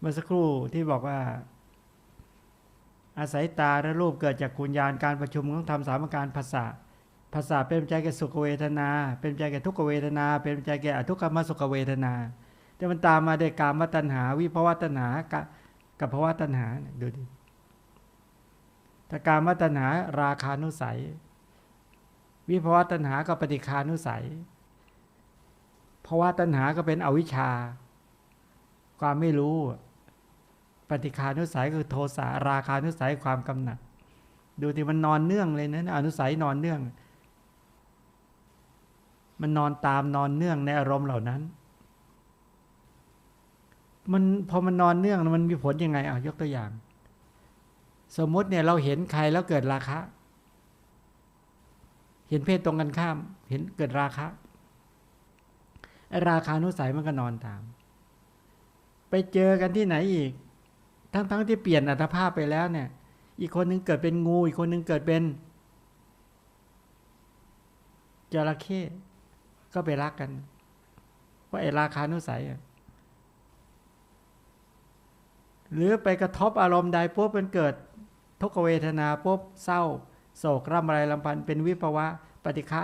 เมื่อสักครู่ที่บอกว่า อาศัยตาและรูปเกิดจากกุญญาณการประชุมของธรรมสามการภาษาภาษาเป็นปัจแก่สุขเวทนา เป็นปัจแก่ทุกขเวทนา เป็นปัจแก่อทุกขมสุขเวทนา แต่มันตามมาด้วยกามตัณหา วิภวตัณหากับกับภวตัณหาเนี่ยดูดิถ้ากามตัณหาราคานุสัย วิภวตัณหาก็ปฏิคานุสัยภวตัณหาก็เป็นอวิชชา ความไม่รู้ ปฏิคานุสัยคือโทสะราคานุสัยความกำหนัด ดูที่มันนอนเนื่องเลยนะอนุสัยนอนเนื่อง มันนอนตามนอนเนื่องในอารมณ์เหล่านั้น มันพอมันนอนเนื่องมันมีผลยังไงอะยกตัวอย่าง สมมติเนี่ยเราเห็นใครแล้วเกิดราคะ เห็นเพศตรงกันข้าม เห็นเกิดราคะราคานุสัยมันก็นอนตาม ไปเจอกันที่ไหนอีก ทั้งๆทที่เปลี่ยนอัตภาพไปแล้วเนี่ย อีกคนนึงเกิดเป็นงู อีกคนนึงเกิดเป็นจระเข้ก็ไปรักกันเพราะไอ้ราคานุสัยอะหรือไปกระทบอารมณ์ใดปุ๊บมันเกิดทุกเวทนาปุ๊บเศร้า โศกร่ำไรลำพันเป็นวิภวะ ปฏิฆะ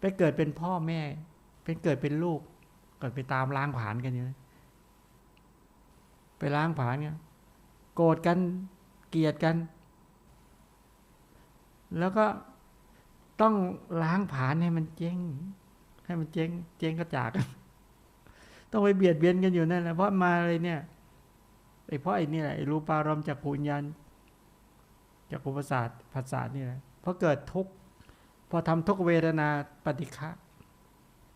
ไปเกิดเป็นพ่อแม่ เป็นเกิดเป็นลูก เกิดไปตามล้างผลาญกันอยู่นะ ไปล้างผลาญกันโกรธกันเกลียดกัน แล้วก็ต้องล้างผลาญให้มันเจ๊ง ให้มันเจ๊ง เจ๊งก็จากต้องไปเบียดเบียนกันอยู่นั่นแหละเพราะมาเลยเนี่ยไอ้เพราะไอ้นี่แหละไอ้รูปารมจากภูญญาณจากอุปสาทภาษานี่แหละเพราะเกิดทุกข์พอทำทุกเวทนาปฏิฆะ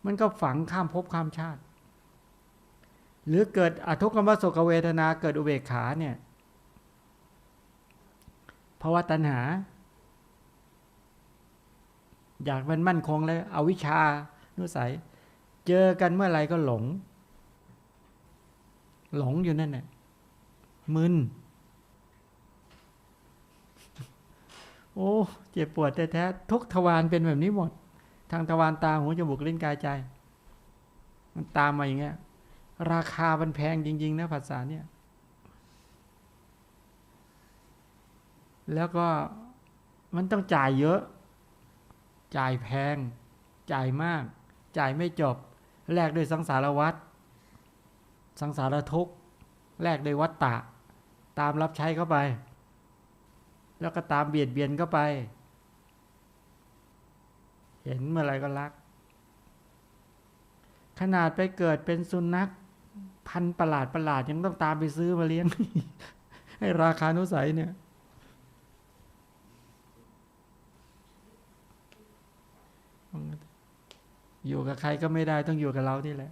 มันก็ฝังข้ามภพข้ามชาติ หรือเกิดอทุกขมสุขเวทนาเกิดอุเบกขาเนี่ยภาวะตัณหา อยากมันมั่นคงเลยเอาวิชานุสัย เจอกันเมื่อไหร่ก็หลง หลงอยู่นั่นแหละมึน โอ้ เจ็บปวดแท้ๆทุกทวารเป็นแบบนี้หมด ทางทวารตาหูจมูกลิ้นกายใจ มันตามมาอย่างเงี้ย ราคามันแพงจริง ๆ นะภาษาเนี่ย แล้วก็มันต้องจ่ายเยอะ จ่ายแพง จ่ายมาก จ่ายไม่จบ แลกด้วยสังสารวัตรสังสารทุกข์ แลกด้วยวัตตะ ตามรับใช้เข้าไป แล้วก็ตามเบียดเบียนเข้าไป เห็นเมื่อไรก็รัก ขนาดไปเกิดเป็นสุนัข พันประหลาดประหลาดยังต้องตามไปซื้อมาเลี้ยง ให้ราคานุสัยเนี่ย อยู่กับใครก็ไม่ได้ต้องอยู่กับเราที่แหละ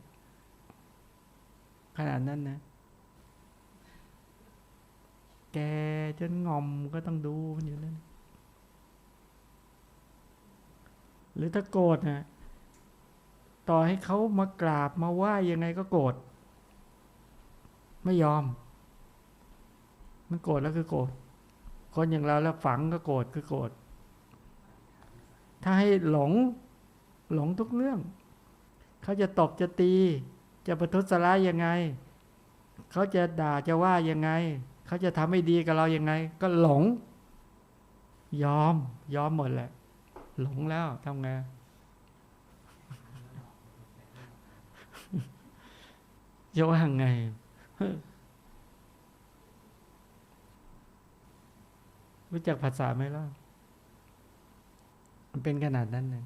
ขนาดนั้นนะ แกจนงอมก็ต้องดูมันอยู่นั่นหรือถ้าโกรธนะต่อให้เขามากราบมาไหว้ยังไงก็โกรธ ไม่ยอม มันโกรธแล้วคือโกรธคนอย่างเราแล้วฝังก็โกรธคือโกรธถ้าให้หลงหลงทุกเรื่อง เขาจะตบจะตี จะประทุษร้ายยังไง เขาจะด่าจะว่ายังไง เขาจะทำไม่ดีกับเรายังไง ก็หลง ยอม ยอมหมดแหละ หลงแล้วทำไงจะว่าไง รู้จักภาษาไหมล่ะ มันเป็นขนาดนั้นเลย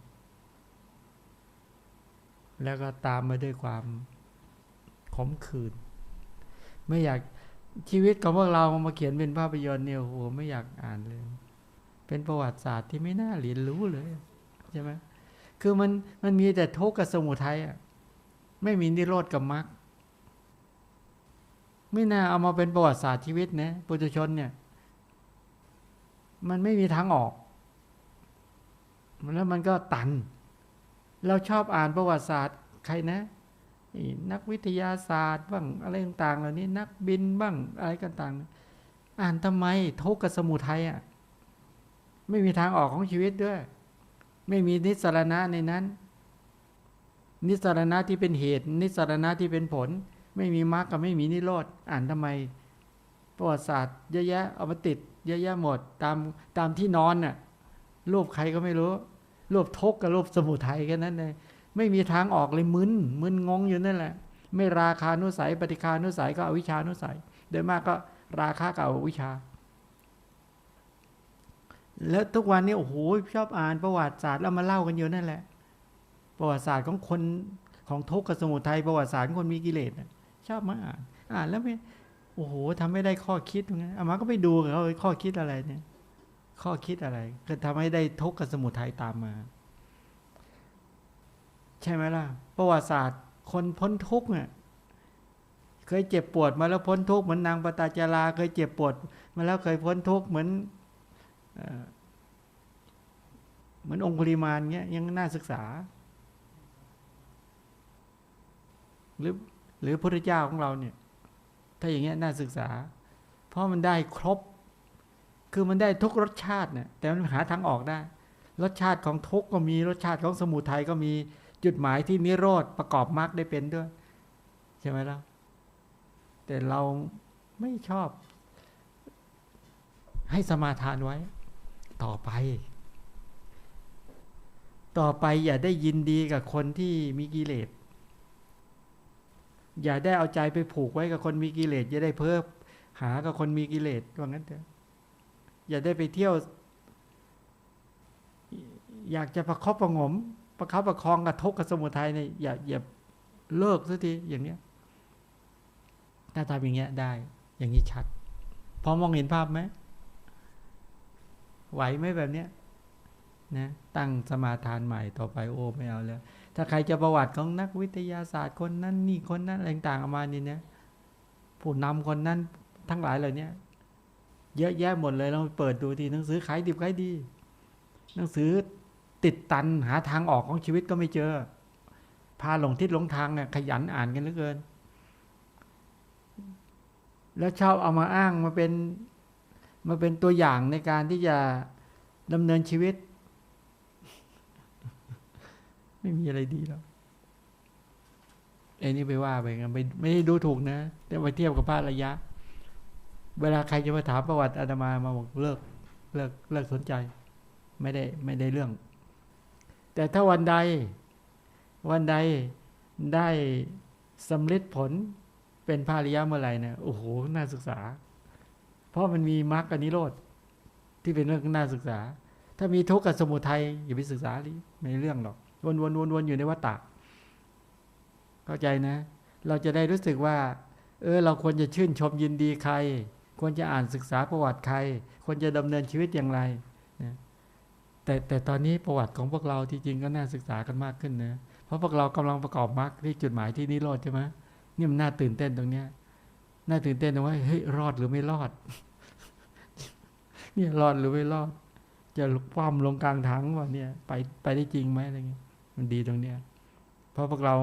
แล้วก็ตามมาด้วยความขมขื่นไม่อยากชีวิตของพวกเรามาเขียนเป็นภาพยนตร์เนี่ยโอ้โหไม่อยากอ่านเลย เป็นประวัติศาสตร์ที่ไม่น่าเรียนรู้เลยใช่ไหมคือมันมันมีแต่ทุกข์กับสมุทัยอะ ไม่มีนิโรธกับมรรค ไม่น่าเอามาเป็นประวัติศาสตร์ชีวิตนะปุถุชนเนี่ย มันไม่มีทางออก แล้วมันก็ตัน เราชอบอ่านประวัติศาสตร์ใครนะนักวิทยาศาสตร์บ้างอะไรต่างๆเหล่านี้ นักบินบ้างอะไรต่างๆ อ่านทำไมทุกข์กับสมุทัยอะไม่มีทางออกของชีวิตด้วย ไม่มีนิสรณะในนั้น นิสรณะที่เป็นเหตุ นิสรณะที่เป็นผล ไม่มีมรรคกับไม่มีนิโรธอ่านทำไมประวัติศาสตร์เยอะแยะเอามาติดเยอะแยะหมดตามตามที่นอนน่ะรูปใครก็ไม่รู้รูปทุกข์กับรูปสมุทัยแค่นั้นเลยไม่มีทางออกเลยมึนมึนงงอยู่นั่นแหละ ไม่ราคานุสัยปฏิคานุสัยก็อวิชานุสัยโดยมากก็ราคากับอวิชา แล้วทุกวันนี้โอ้โหชอบอ่านประวัติศาสตร์แล้วมาเล่ากันอยู่นั่นแหละ ประวัติศาสตร์ของคนของทุกข์กับสมุทัยประวัติศาสตร์คนมีกิเลสน่ะ ชอบมาอ่านอ่านแล้วไม่โอ้โหทำไม่ได้ข้อคิดไงอามาก็ไปดูเขาข้อคิดอะไรเนี่ย ข้อคิดอะไร ก็ทำให้ได้ทุกข์กับสมุทัยตามมา ใช่ไหมล่ะ ประวัติศาสตร์ คนพ้นทุกข์เนี่ยเคยเจ็บปวดมาแล้วพ้นทุกข์เหมือนนางปตาจาราเคยเจ็บปวด มาแล้วเคยพ้นทุกข์เหมือนเหมือนองคุลิมานเงี้ยยังน่าศึกษา หรือ หรือพระเจ้าของเราเนี่ย ถ้าอย่างเงี้ยน่าศึกษา เพราะมันได้ครบ คือมันได้ทุกรสชาติเนี่ยแต่มันหาทางออกได้ รสชาติของทุกก็มีรสชาติของสมุทัยก็มีจุดหมายที่นิโรธประกอบมรรคได้เป็นด้วย ใช่ไหมล่ะแต่เราไม่ชอบ ให้สมาทานไว้ ต่อไป ต่อไปอย่าได้ยินดีกับคนที่มีกิเลส อย่าได้เอาใจไปผูกไว้กับคนมีกิเลสอย่าได้เพิ่มหากับคนมีกิเลสว่างั้นเถอะอย่าได้ไปเที่ยว อยากจะประคบประงม ประคับประคองกับทุกข์กับสมุทัยเนี่ยอย่าอย่าเลิกสักทีอย่างเนี้ยถ้าทำอย่างเงี้ยได้ อย่างนี้ชัด พอมองเห็นภาพไหมไหวไหมแบบเนี้ยนะตั้งสมาทานใหม่ต่อไปโอ้ไม่เอาแล้ว ถ้าใครจะประวัติของนักวิทยาศาสตร์คนนั้นนี่คนนั้นอะไรต่างๆเอามานี่นะผู้นำคนนั้นทั้งหลายเหล่านี้เยอะแยะหมดเลยเราเปิดดูทีหนังสือขายดิบขายดี หนังสือติดตันหาทางออกของชีวิตก็ไม่เจอ พาหลงทิศหลงทางเนี่ยขยันอ่านกันเหลือเกิน แล้วชอบเอามาอ้างมาเป็นมาเป็นตัวอย่างในการที่จะดำเนินชีวิต ไม่มีอะไรดีแล้วไอ้นี่ไปว่าไปกันไม่ไม่ได้ดูถูกนะ แต่ไปเทียบกับพระระยะ เวลาใครจะมาถามประวัติอาตมามาบอกเลิกเลิกเลิกสนใจ ไม่ได้ไม่ได้เรื่อง แต่ถ้าวันใด วันใดได้สำเร็จผลเป็นพระริยะเมื่อไหร่เนี่ยโอ้โหน่าศึกษา เพราะมันมีมรรคกับนิโรธที่เป็นเรื่องน่าศึกษา ถ้ามีทุกข์กับสมุทัยอย่าไปศึกษาดิไม่เรื่องหรอก วนวนวนวนอยู่ในวัฏฏะเข้าใจนะ เราจะได้รู้สึกว่า เออ เราควรจะชื่นชมยินดีใคร ควรจะอ่านศึกษาประวัติใคร ควรจะดำเนินชีวิตอย่างไรนะแต่แต่ตอนนี้ประวัติของพวกเราที่จริงก็น่าศึกษากันมากขึ้นนะเพราะพวกเรากำลังประกอบมรรคที่จุดหมายที่นิโรธใช่ไหมนี่มันน่าตื่นเต้นตรงเนี้ยน่าตื่นเต้นตรงว่าเฮ้ยรอดหรือไม่รอดเนี่ยรอดหรือไม่รอด จะคว่ำลงกลางถังว่าเนี่ย ไปไปได้จริงไหมอะไรเงี้ย มันดีตรงเนี้ยเพราะพวกเรา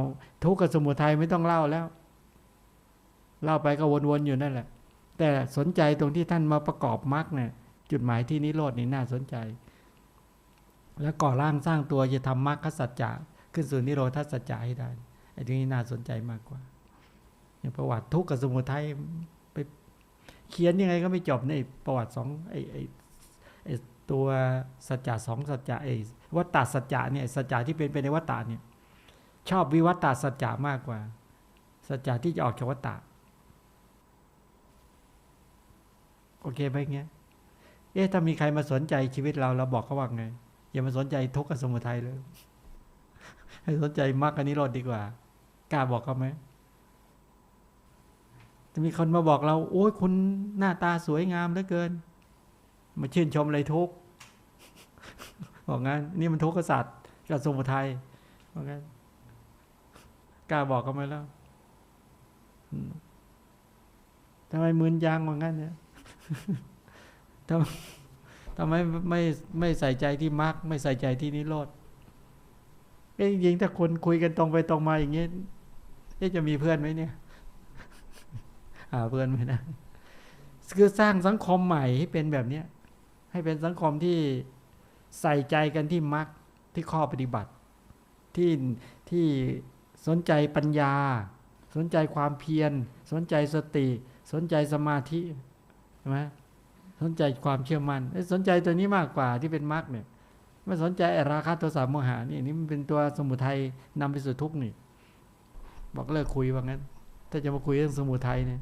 ทุกข์กับสมุทัยไม่ต้องเล่าแล้ว เล่าไปก็วนๆอยู่นั่นแหละ แต่สนใจตรงที่ท่านมาประกอบมรรคเนี่ยจุดหมายที่นิโรดนี่น่าสนใจ แล้วก่อร่างสร้างตัวจะทำมรรคสัจจะขึ้นสู่นิโรธาสัจจะให้ได้ไอ้ตรงนี้น่าสนใจมากกว่าอย่างประวัติทุกข์กับสมุทัยไปเขียนยังไงก็ไม่จบในประวัติสองไอ้ไอ้ไอ้ตัวสัจจะสองสัจจะไอ้ วัตตาสัจจะเนี่ยสัจจะที่เป็นไปในวัตตาเนี่ยชอบวิวัตตาสัจจะมากกว่า สัจจะที่จะออกจากวัตตาโอเคไหมเงี้ยเอ๊ะถ้ามีใครมาสนใจชีวิตเราเราบอกเขาว่าไง อย่ามาสนใจทุกข์กับสมุทัยเลย ให้สนใจมรรคกับนิโรธดีกว่ากล้าบอกเขาไหมจะมีคนมาบอกเรา โอ้ยคุณหน้าตาสวยงามเหลือเกิน มาชื่นชมอะไรทุกข์ บอกงั้น นี่มันทุกข์กษัตริย์กับสมุทัยบอกงั้นกล้าบอกเขาไหมแล้วทำไมมืนยางว่างั้นเนี่ยทำทำไมไม่ไม่ใส่ใจที่มรรคไม่ใส่ใจที่นิโรธเอ้จริงถ้าคนคุยกันตรงไปตรงมาอย่างเงี้ยจะมีเพื่อนไหมเนี่ย หาเพื่อนไม่ได้คือสร้างสังคมใหม่ให้เป็นแบบเนี้ย ให้เป็นสังคมที่ ใส่ใจกันที่มรรคที่ข้อปฏิบัติ ที่ที่สนใจปัญญา สนใจความเพียร สนใจสติ สนใจสมาธิใช่ไหมสนใจความเชื่อมัน่นสนใจตัวนี้มากกว่าที่เป็นมรรคเนี่ยไม่สนใจราคะโทสะโมหะนี่นี่มันเป็นตัวสมุทัยนำไปสู่ทุกข์นี่ บอกเลิกคุยว่างั้น ถ้าจะมาคุยเรื่องสมุทัยเนี่ย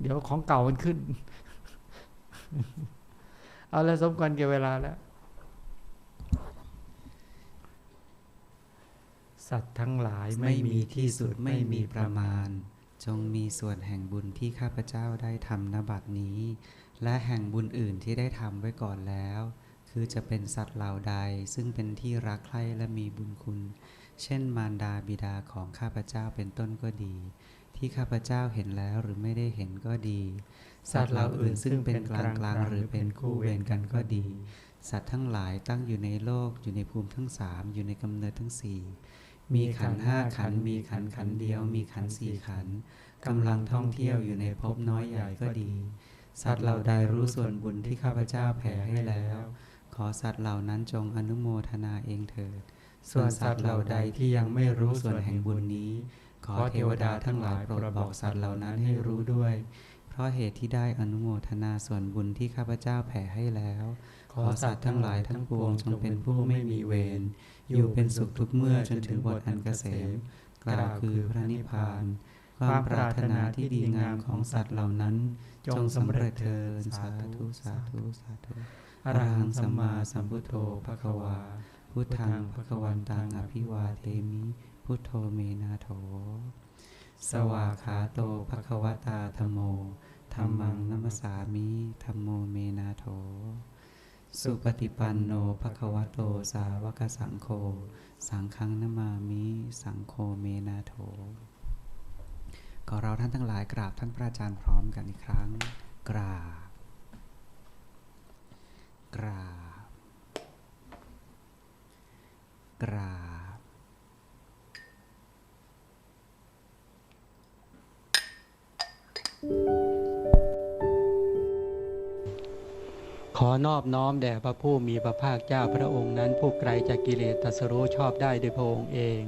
เดี๋ยวของเก่ามันขึ้น เอาแล้วสมควรเกี่เวลาแล้ว สัตว์ทั้งหลายไม่มีที่สุดไม่มีประมาณ จงมีส่วนแห่งบุญที่ข้าพเจ้าได้ทำนบัดนี้ และแห่งบุญอื่นที่ได้ทำไว้ก่อนแล้ว คือจะเป็นสัตว์เหล่าใดซึ่งเป็นที่รักใคร่และมีบุญคุณ เช่นมารดาบิดาของข้าพเจ้าเป็นต้นก็ดี ที่ข้าพเจ้าเห็นแล้วหรือไม่ได้เห็นก็ดี สัตว์เหล่าอื่นซึ่งเป็นกลางกลางๆหรือเป็นคู่เวรกันก็ดี สัตว์ทั้งหลายตั้งอยู่ในโลกอยู่ในภูมิทั้งสามอยู่ในกำเนิดทั้งสี่ มีขันห้าขัน มีขันขันเดียว มีขันสี่ขันกำลังท่องเที่ยวอยู่ในภพน้อยใหญ่ก็ดี สัตว์เหล่าใดรู้ส่วนบุญที่ข้าพเจ้าแผ่ให้แล้ว ขอสัตว์เหล่านั้นจงอนุโมทนาเองเถิด ส่วนสัตว์เหล่าใดที่ยังไม่รู้ส่วนแห่งบุญนี้ ขอเทวดาทั้งหลายโปรดบอกสัตว์เหล่านั้นให้รู้ด้วย เพราะเหตุที่ได้อนุโมทนาส่วนบุญที่ข้าพเจ้าแผ่ให้แล้ว อสัตว์ทั้งหลายทั้งปวงจงเป็นผู้ไม่มีเวร อยู่เป็นสุขทุกเมื่อจนถึงบทอันเกษม กล่าวคือพระนิพพาน ความปรารถนาที่ดีงามของสัตว์เหล่านั้น จงสำเร็จเถิดสาธุสาธุสาธุอรหังสัมมาสัมพุทโธภควา พุทธังภควันตังอภิวาเทมิ พุทโธเมนาโถ สวากขาโตภควตาธโมธรรมังนัมสามิธรรมโมเมนาโถ สุปฏิปันโนภควโตสาวกสังโฆสังฆังนามามิสังโฆเมนาโถขอเราท่านทั้งหลายกราบท่านพระอาจารย์พร้อมกันอีกครั้ง กราบ กราบ กราบ ขอนอบน้อมแด่พระผู้มีพระภาคเจ้าพระองค์นั้น ผู้ไกลจากกิเลสตัสรู้ชอบได้โดยพระองค์เอง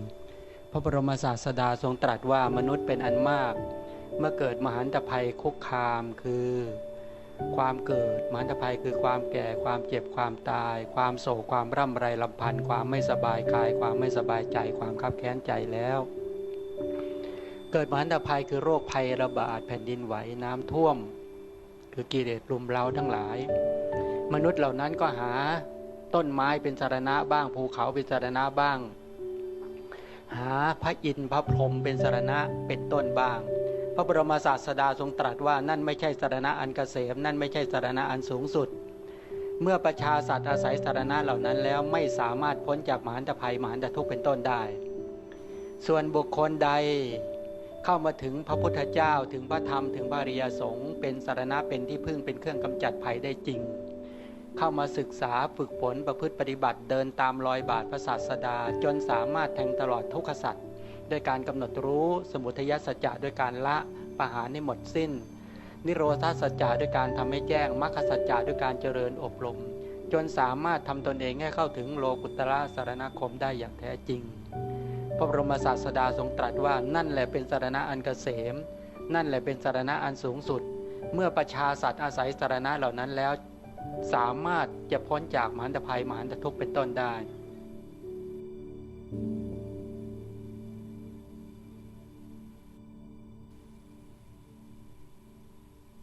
พระบรมศาสดาทรงตรัสว่ามนุษย์เป็นอันมาก เมื่อเกิดมหันตภัยคุกคามคือ ความเกิดมหันตภัยคือความแก่ความเจ็บความตาย ความโศกความร่ำไรลำพันธ์ความไม่สบายกาย ความไม่สบายใจความคับแค้นใจแล้ว เกิดมหันตภัยคือโรคภัยระบาดแผ่นดินไหวน้ำท่วม คือกิเลสรุมเร้าทั้งหลาย มนุษย์เหล่านั้นก็หาต้นไม้เป็นสารณะบ้าง ภูเขาเป็นสารณะบ้าง หาพระอินทร์พระพรหมเป็นสารณะเป็นต้นบ้าง พระบรมศาสดาทรงตรัสว่านั่นไม่ใช่สารณะอันเกษม นั่นไม่ใช่สารณะอันสูงสุด เมื่อประชาสัตว์อาศัยสารณะเหล่านั้นแล้วไม่สามารถพ้นจากมหันตภัยมหันตทุกข์เป็นต้นได้ ส่วนบุคคลใดเข้ามาถึงพระพุทธเจ้าถึงพระธรรมถึงพระริยสงฆ์เป็นสารณะเป็นที่พึ่งเป็นเครื่องกำจัดภัยได้จริง เข้ามาศึกษาฝึกฝนประพฤติปฏิบัติเดินตามรอยบาทพระศาสดา จนสามารถแทงตลอดทุกขสัตว์ด้วยการกำหนดรู้สมุทัยสัจจะด้วยการละปะหารให้หมดสิ้น นิโรธาสัจจะด้วยการทำให้แจ้งมรรคสัจจะด้วยการเจริญอบรม จนสามารถทำตนเองให้เข้าถึงโลกุตระสารณคมได้อย่างแท้จริง พระบรมศาสดาทรงตรัสว่านั่นแหละเป็นสารณะอันเกษม นั่นแหละเป็นสารณะอันสูงสุด เมื่อประชาสัตว์อาศัยสารณะเหล่านั้นแล้ว สามารถจะพ้นจากมหันตภัยมหันตทุกข์เป็นต้นได้